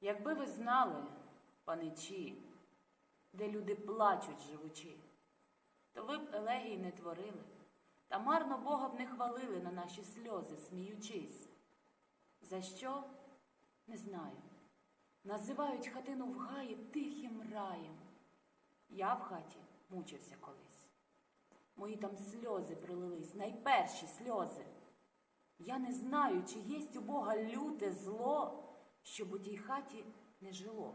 Якби ви знали, паничі, де люди плачуть живучи, то ви б елегій не творили, та марно Бога б не хвалили на наші сльози, сміючись. За що? Не знаю. Називають хатину в гаї тихим раєм. Я в хаті мучився колись. Мої там сльози пролились, найперші сльози. Я не знаю, чи єсть у Бога люте зло, щоб у тій хаті не жило.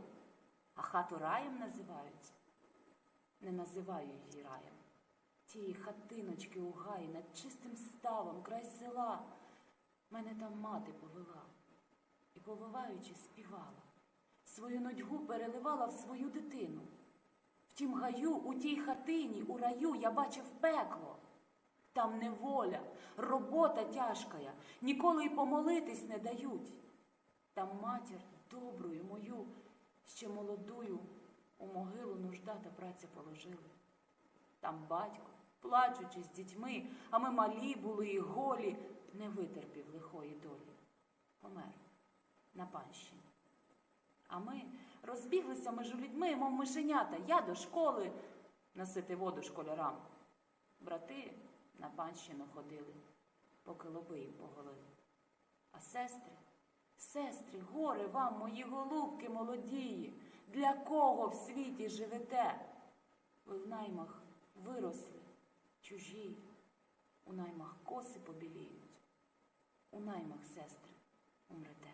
А хату раєм називають. Не називаю її раєм. Тії хатиночки у гаї над чистим ставом, край села. Мене там мати повела і, повиваючи, співала. Свою нудьгу переливала в свою дитину. В тім гаю, у тій хатині, у раю я бачив пекло. Там неволя, робота тяжкая, ніколи й помолитись не дають. Там матір добрую мою, ще молодую, у могилу нужда та праця положили. Там батько, плачучи з дітьми, а ми малі були і голі, не витерпів лихої долі. Помер на панщині. А ми розбіглися між людьми, мов мишенята. Я до школи носити воду школярам. Брати на панщину ходили, поки лоби їм поголили. А сестри, сестри, горе вам, мої голубки молодії, для кого в світі живете? Ви в наймах виросли, чужі, у наймах коси побіліють, у наймах, сестри, умрете.